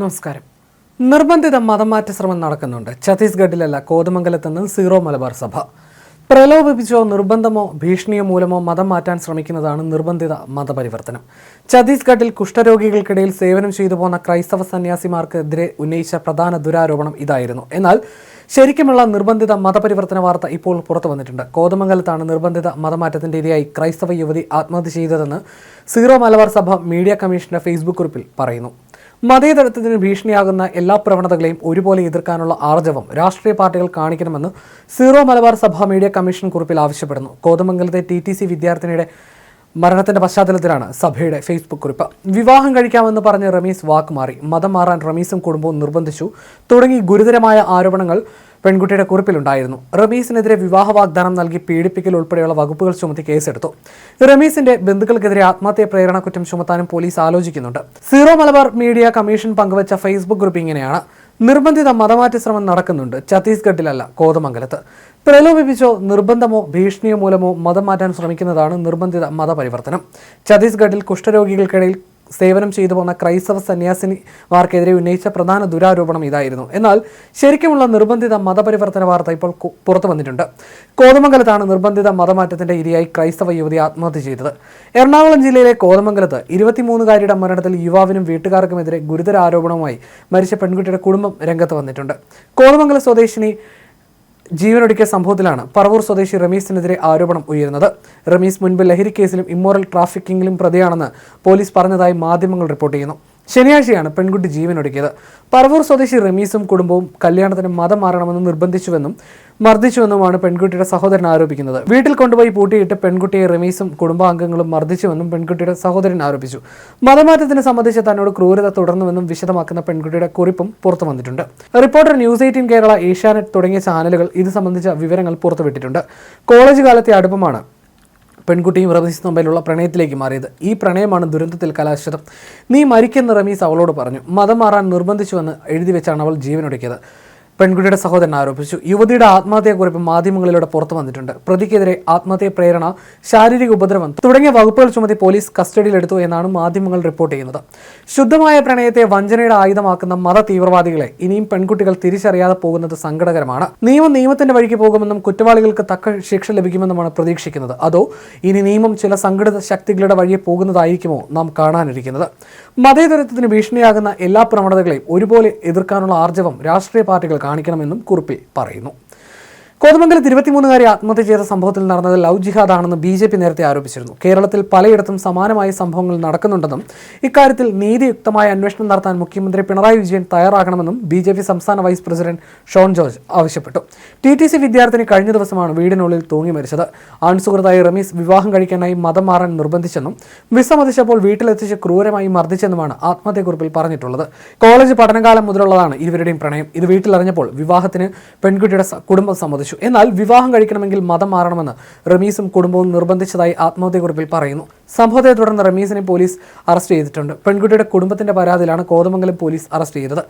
നമസ്കാരം. നിർബന്ധിത മതമാറ്റ ശ്രമം നടക്കുന്നുണ്ട്. ഛത്തീസ്ഗഡിലല്ല കോതമംഗലത്ത് നിന്ന് സീറോ മലബാർ സഭ. പ്രലോഭിപ്പിച്ചോ നിർബന്ധമോ ഭീഷണിയോ മൂലമോ മതം മാറ്റാൻ ശ്രമിക്കുന്നതാണ് നിർബന്ധിത മതപരിവർത്തനം. ഛത്തീസ്ഗഡിൽ കുഷ്ഠരോഗികൾക്കിടയിൽ സേവനം ചെയ്തു പോന്ന ക്രൈസ്തവ സന്യാസിമാർക്കെതിരെ ഉന്നയിച്ച പ്രധാന ദുരാരോപണം ഇതായിരുന്നു. എന്നാൽ ശരിക്കുമുള്ള നിർബന്ധിത മതപരിവർത്തന വാർത്ത ഇപ്പോൾ പുറത്തു വന്നിട്ടുണ്ട്. കോതമംഗലത്താണ് നിർബന്ധിത മതമാറ്റത്തിന്റെ ഇരയായി ക്രൈസ്തവ യുവതി ആത്മഹത്യ ചെയ്തതെന്ന് സീറോ മലബാർ സഭ മീഡിയ കമ്മീഷന്റെ ഫേസ്ബുക്ക് കുറിപ്പിൽ പറയുന്നു. മതേതരത്വത്തിന് ഭീഷണിയാകുന്ന എല്ലാ പ്രവണതകളെയും ഒരുപോലെ എതിർക്കാനുള്ള ആർജവം രാഷ്ട്രീയ പാർട്ടികൾ കാണിക്കണമെന്ന് സീറോ മലബാർ സഭ മീഡിയ കമ്മീഷൻ കുറിപ്പിൽ ആവശ്യപ്പെടുന്നു. കോതമംഗലത്തെ ടി ടി സി വിദ്യാർത്ഥിനിയുടെ മരണത്തിന്റെ പശ്ചാത്തലത്തിലാണ് സഭയുടെ ഫേസ്ബുക്ക് കുറിപ്പ്. വിവാഹം കഴിക്കാമെന്ന് പറഞ്ഞ് റമീസ് വാക്കുമാറി മതം മാറാൻ റമീസും കുടുംബവും നിർബന്ധിച്ചു. തുടങ്ങി ഗുരുതരമായ ആരോപണങ്ങൾ പെൺകുട്ടിയുടെ കുറിപ്പിലുണ്ടായിരുന്നു. റമീസിനെതിരെ വിവാഹ വാഗ്ദാനം നൽകി പീഡിപ്പിക്കൽ ഉൾപ്പെടെയുള്ള വകുപ്പുകൾ ചുമത്തി കേസെടുത്തു. റമീസിന്റെ ബന്ധുക്കൾക്കെതിരെ ആത്മഹത്യ പ്രേരണ കുറ്റം ചുമത്താനും പോലീസ് ആലോചിക്കുന്നുണ്ട്. സീറോ മലബാർ മീഡിയ കമ്മീഷൻ പങ്കുവച്ച ഫേസ്ബുക്ക് ഗ്രൂപ്പ് ഇങ്ങനെയാണ്. നിർബന്ധിത മതമാറ്റ ശ്രമം നടക്കുന്നുണ്ട്. ഛത്തീസ്ഗഡിലല്ല കോതമംഗലത്ത്. പ്രലോഭിപ്പിച്ചോ നിർബന്ധമോ ഭീഷണിയോ മൂലമോ മതം മാറ്റാൻ ശ്രമിക്കുന്നതാണ് നിർബന്ധിത മതപരിവർത്തനം. ഛത്തീസ്ഗഡിൽ കുഷ്ഠരോഗികൾക്കിടയിൽ സേവനം ചെയ്തു പോന്ന ക്രൈസ്തവ സന്യാസിനിമാർക്കെതിരെ ഉന്നയിച്ച പ്രധാന ദുരാരോപണം ഇതായിരുന്നു. എന്നാൽ ശരിക്കുമുള്ള നിർബന്ധിത മതപരിവർത്തന വാർത്ത ഇപ്പോൾ പുറത്തു വന്നിട്ടുണ്ട്. കോതമംഗലത്താണ് നിർബന്ധിത മതമാറ്റത്തിന്റെ ഇരയായി ക്രൈസ്തവ യുവതി ആത്മഹത്യ ചെയ്തത്. എറണാകുളം ജില്ലയിലെ കോതമംഗലത്ത് ഇരുപത്തിമൂന്നുകാരിയുടെ മരണത്തിൽ യുവാവിനും വീട്ടുകാർക്കുമെതിരെ ഗുരുതര ആരോപണവുമായി മരിച്ച പെൺകുട്ടിയുടെ കുടുംബം രംഗത്ത് വന്നിട്ടുണ്ട്. കോതമംഗല സ്വദേശിനി ജീവനൊടുക്കിയ സംഭവത്തിലാണ് പറവൂർ സ്വദേശി റമീസിനെതിരെ ആരോപണം ഉയരുന്നത്. റമീസ് മുൻപ് ലഹരിക്കേസിലും ഇമ്മോറൽ ട്രാഫിക്കിംഗിലും പ്രതിയാണെന്ന് പോലീസ് പറഞ്ഞതായി മാധ്യമങ്ങൾ റിപ്പോർട്ട് ചെയ്യുന്നു. ശനിയാഴ്ചയാണ് പെൺകുട്ടി ജീവനൊടുക്കിയത്. പറവൂർ സ്വദേശി റമീസും കുടുംബവും കല്യാണത്തിന് മതം മാറണമെന്ന് നിർബന്ധിച്ചുവെന്നും മർദ്ദിച്ചുവെന്നുമാണ് പെൺകുട്ടിയുടെ സഹോദരൻ ആരോപിക്കുന്നത്. വീട്ടിൽ കൊണ്ടുപോയി പൂട്ടിയിട്ട് പെൺകുട്ടിയെ റമീസും കുടുംബാംഗങ്ങളും മർദ്ദിച്ചുവെന്നും പെൺകുട്ടിയുടെ സഹോദരൻ ആരോപിച്ചു. മതമാറ്റത്തിനെ സംബന്ധിച്ച് തന്നോട് ക്രൂരത തുടർന്നുവെന്നും വിശദമാക്കുന്ന പെൺകുട്ടിയുടെ കുറിപ്പും പുറത്തു വന്നിട്ടുണ്ട്. Reporter news eighteen Kerala Asianet തുടങ്ങിയ ചാനലുകൾ ഇത് സംബന്ധിച്ച വിവരങ്ങൾ പുറത്തുവിട്ടിട്ടുണ്ട്. കോളേജ് കാലത്തെ അടുപ്പമാണ്. പെൺകുട്ടിയും റമീസും തമ്മിലുള്ള പ്രണയത്തിലേക്ക് മാറിയത്. ഈ പ്രണയമാണ് ദുരന്തത്തിൽ കലാശിതം നീ മരിക്കുന്ന റമീസ് അവളോട് പറഞ്ഞു മതം മാറാൻ നിർബന്ധിച്ചുവെന്ന് എഴുതി വെച്ചാണ് അവൾ ജീവനൊടുക്കിയത്. പെൺകുട്ടിയുടെ സഹോദരൻ ആരോപിച്ചു. യുവതിയുടെ ആത്മഹത്യയെക്കുറിപ്പ് മാധ്യമങ്ങളിലൂടെ പുറത്തു വന്നിട്ടുണ്ട്. പ്രതിക്കെതിരെ ആത്മഹത്യ പ്രേരണ ശാരീരിക ഉപദ്രവം തുടങ്ങിയ വകുപ്പുകൾ ചുമത്തി പോലീസ് കസ്റ്റഡിയിലെടുത്തു എന്നാണ് മാധ്യമങ്ങൾ റിപ്പോർട്ട് ചെയ്യുന്നത്. ശുദ്ധമായ പ്രണയത്തെ വഞ്ചനയുടെ ആയുധമാക്കുന്ന മത തീവ്രവാദികളെ ഇനിയും പെൺകുട്ടികൾ തിരിച്ചറിയാതെ പോകുന്നത് സങ്കടകരമാണ്. നിയമം നിയമത്തിന്റെ വഴിക്ക് പോകുമെന്നും കുറ്റവാളികൾക്ക് തക്ക ശിക്ഷ ലഭിക്കുമെന്നുമാണ് പ്രതീക്ഷിക്കുന്നത്. അതോ ഇനി നിയമം ചില സംഘടിത ശക്തികളുടെ വഴിയെ പോകുന്നതായിരിക്കുമോ നാം കാണാനിരിക്കുന്നത്. മതേതരത്വത്തിന് ഭീഷണിയാകുന്ന എല്ലാ പ്രവണതകളെയും ഒരുപോലെ എതിർക്കാനുള്ള ആർജവം രാഷ്ട്രീയ പാർട്ടികൾ കാണിക്കണമെന്നും കുറിപ്പിൽ പറയുന്നു കോതമംഗലത്ത് ഇരുപത്തിമൂന്നുകാരി ആത്മഹത്യ ചെയ്ത സംഭവത്തിൽ നടന്നത് ലവ് ജിഹാദാണെന്ന് ബി ജെ പി നേരത്തെ ആരോപിച്ചിരുന്നു. കേരളത്തിൽ പലയിടത്തും സമാനമായ സംഭവങ്ങൾ നടക്കുന്നുണ്ടെന്നും ഇക്കാര്യത്തിൽ നീതിയുക്തമായ അന്വേഷണം നടത്താൻ മുഖ്യമന്ത്രി പിണറായി വിജയൻ തയ്യാറാകണമെന്നും ബി ജെ പി സംസ്ഥാന വൈസ് പ്രസിഡന്റ് ഷോൺ ജോർജ് ആവശ്യപ്പെട്ടു. ടി ടി സി വിദ്യാർത്ഥിനി കഴിഞ്ഞ ദിവസമാണ് വീടിനുള്ളിൽ തൂങ്ങി മരിച്ചത്. ആൺസുഹൃതായി റമീസ് വിവാഹം കഴിക്കാനായി മതം മാറാൻ നിർബന്ധിച്ചെന്നും വിസമ്മതിച്ചപ്പോൾ വീട്ടിലെത്തിച്ച് ക്രൂരമായി മർദ്ദിച്ചെന്നുമാണ് ആത്മഹത്യക്കുറിപ്പിൽ പറഞ്ഞിട്ടുള്ളത്. കോളേജ് പഠനകാലം മുതലുള്ളതാണ് ഇരുവരുടെയും പ്രണയം. ഇത് വീട്ടിലറിഞ്ഞപ്പോൾ വിവാഹത്തിന് പെൺകുട്ടിയുടെ കുടുംബം കുടുംബം സമ്മതിച്ചു എന്നാൽ വിവാഹം കഴിക്കണമെങ്കിൽ മതം മാറണമെന്ന് റമീസും കുടുംബവും നിർബന്ധിച്ചതായി ആത്മഹത്യക്കുറിപ്പിൽ പറയുന്നു. സംഭവത്തെ തുടർന്ന് റമീസിനെ പോലീസ് അറസ്റ്റ് ചെയ്തിട്ടുണ്ട്. പെൺകുട്ടിയുടെ കുടുംബത്തിന്റെ പരാതിയിലാണ് കോതമംഗലം പോലീസ് അറസ്റ്റ് ചെയ്തത്.